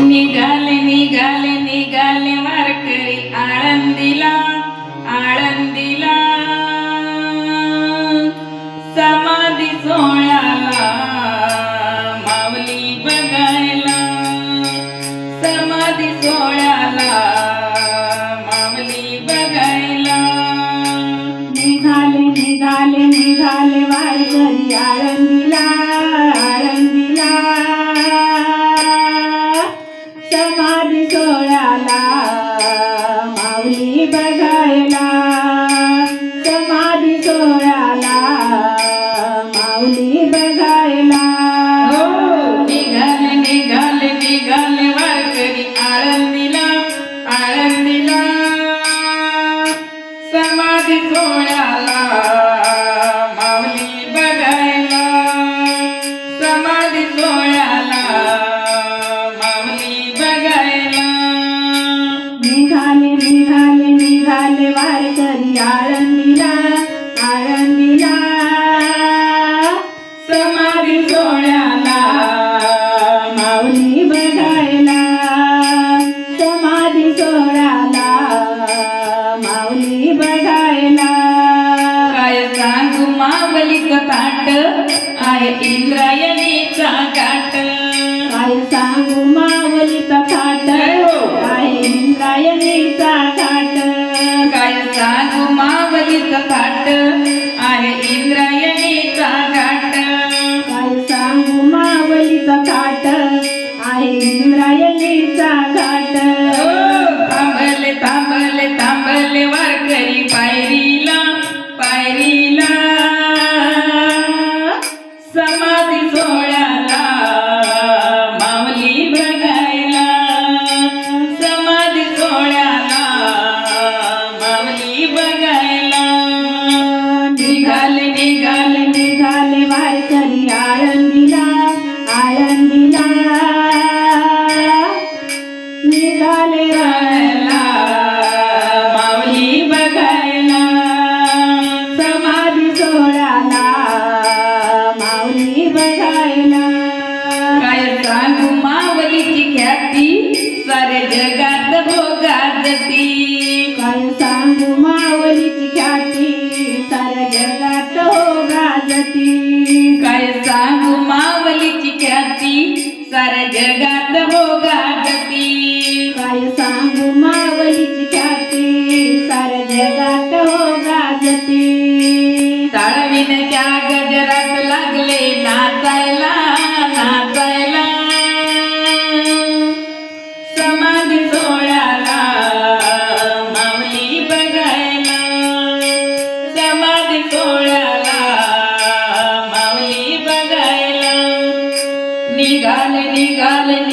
निघाले निघाले निघाले वारकरी आळंदीला आळंदीला. समाधी सोहळ्याला माऊली बघायला. समाधी सोहळ्याला माऊली बघायला. निघाले निघाले निघाले वारकरी आळंदीला. निघाले वारकरी காட்டு ஆய் वारकरी जगात भोगादती काय सांगू मावलीची ख्याती? साऱ्या जगात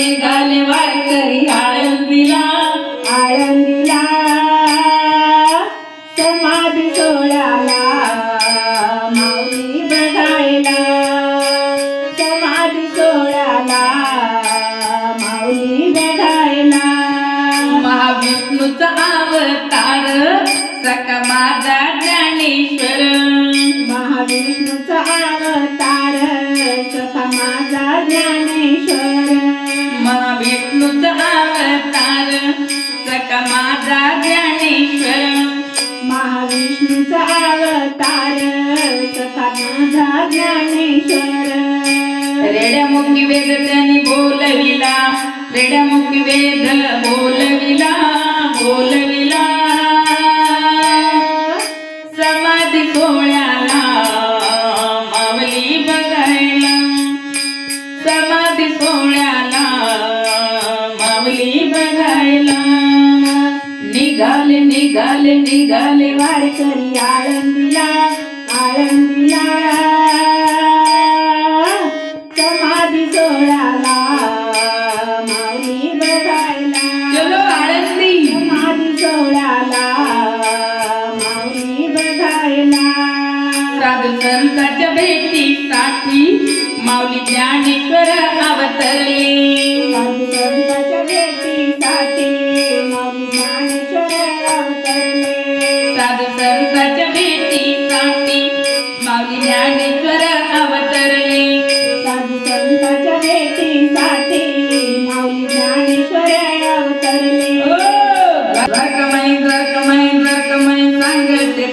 निघाले वारकरी आळंदीला आळंदीला. समाधी सोहळ्याला माऊली बघायला. समाधी सोहळ्याला माऊली बघायला. महाविष्णूचा अवतार सका माझा ज्ञानेश्वर. महाविष्णूचा अवतार सखा माझा माझा ज्ञानेश्वर महाविष्णूचा अवतार सखा माझा ज्ञानेश्वर. रेड्यामुखी वेद त्यांनी बोलविला रेड्यामुखी वेद बोलविला बोलविला. समाधी सोहळ्याला मावली बघायला समाधी सोहळ्याला निघाले निघाले निघाले वारकरी आळंदीला आळंदीला. समाधी सोहळ्याला माऊली बघायला. चलो आळंदी. समाधी सोहळ्याला माऊली बघायला. साधू संतांच्या भेटीसाठी माऊली ज्ञानेश्वर अवतरले.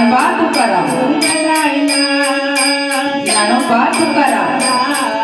ज्ञानोपा तुकाराम ज्ञानोपा तुकाराम